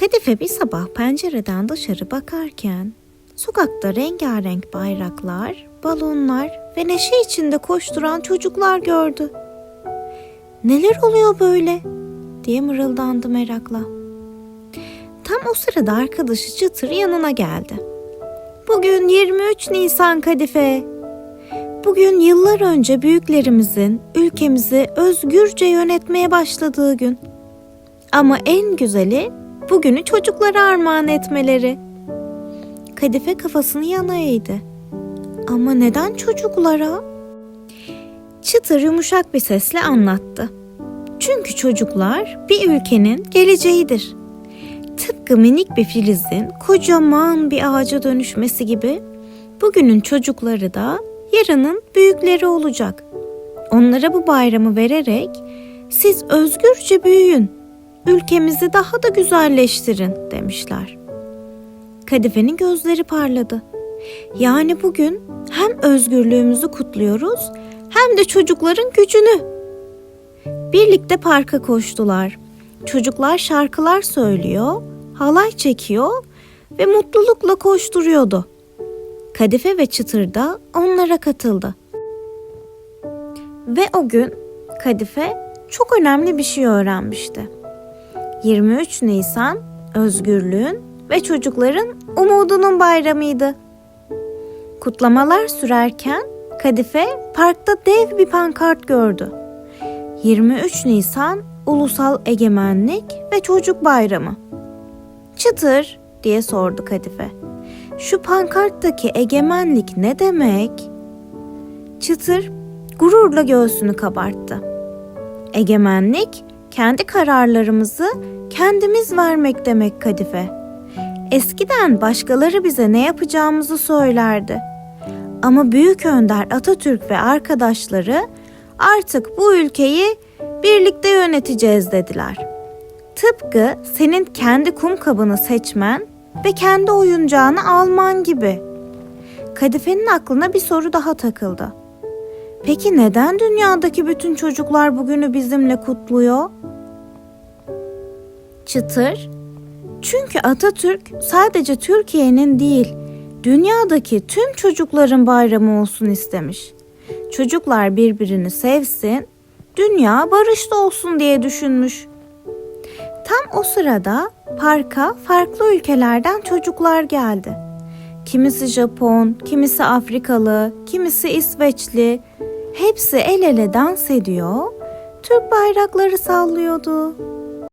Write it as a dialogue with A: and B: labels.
A: Kadife bir sabah pencereden dışarı bakarken sokakta rengarenk bayraklar, balonlar ve neşe içinde koşturan çocuklar gördü. Neler oluyor böyle? diye mırıldandı merakla. Tam o sırada arkadaşı Çıtır yanına geldi. Bugün 23 Nisan Kadife. Bugün yıllar önce büyüklerimizin ülkemizi özgürce yönetmeye başladığı gün. Ama en güzeli bugünü çocuklara armağan etmeleri. Kadife kafasını yana eğdi. Ama neden çocuklara? Çıtır yumuşak bir sesle anlattı. Çünkü çocuklar bir ülkenin geleceğidir. Tıpkı minik bir filizin kocaman bir ağaca dönüşmesi gibi bugünün çocukları da yarının büyükleri olacak. Onlara bu bayramı vererek siz özgürce büyüyün, ülkemizi daha da güzelleştirin demişler. Kadife'nin gözleri parladı. Yani bugün hem özgürlüğümüzü kutluyoruz hem de çocukların gücünü. Birlikte parka koştular. Çocuklar şarkılar söylüyor, halay çekiyor ve mutlulukla koşturuyordu. Kadife ve Çıtır da onlara katıldı. Ve o gün Kadife çok önemli bir şey öğrenmişti. 23 Nisan özgürlüğün ve çocukların umudunun bayramıydı. Kutlamalar sürerken Kadife parkta dev bir pankart gördü. 23 Nisan Ulusal Egemenlik ve Çocuk Bayramı. Çıtır diye sordu Kadife. Şu pankarttaki egemenlik ne demek? Çıtır gururla göğsünü kabarttı. Egemenlik kendi kararlarımızı kendimiz vermek demek Kadife. Eskiden başkaları bize ne yapacağımızı söylerdi. Ama Büyük Önder Atatürk ve arkadaşları artık bu ülkeyi birlikte yöneteceğiz dediler. Tıpkı senin kendi kum kabını seçmen ve kendi oyuncağını alman gibi. Kadife'nin aklına bir soru daha takıldı. Peki neden dünyadaki bütün çocuklar bugünü bizimle kutluyor? Çıtır, çünkü Atatürk sadece Türkiye'nin değil, dünyadaki tüm çocukların bayramı olsun istemiş. Çocuklar birbirini sevsin, dünya barışta olsun diye düşünmüş. Tam o sırada parka farklı ülkelerden çocuklar geldi. Kimisi Japon, kimisi Afrikalı, kimisi İsveçli. Hepsi el ele dans ediyor, Türk bayrakları sallıyordu.